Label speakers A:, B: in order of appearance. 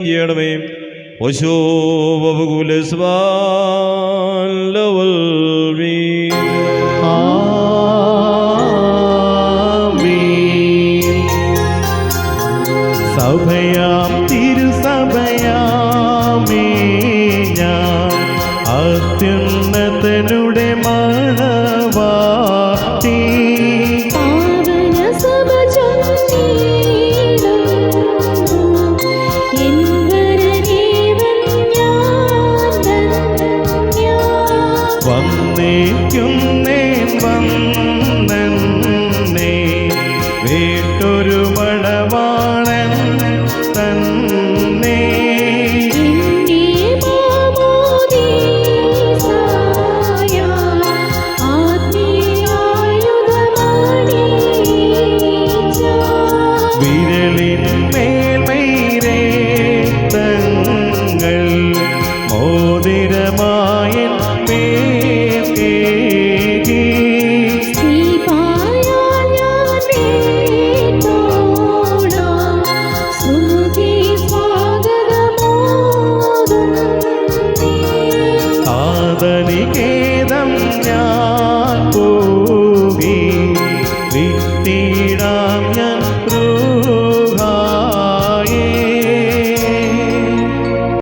A: ചെയ്യണമേ. പശുപകുലസ്വാലവൽ
B: സഭയാം തിരുസഭയാമേ ഞാൻ
C: പാവന
B: വന്നേക്കുന്നേൻ വന്നേ വീട്ടൊരു മടവാളൻ തന്നെ വിരലിൻ തങ്ങൾ മോതിരമാ സങ്കേതം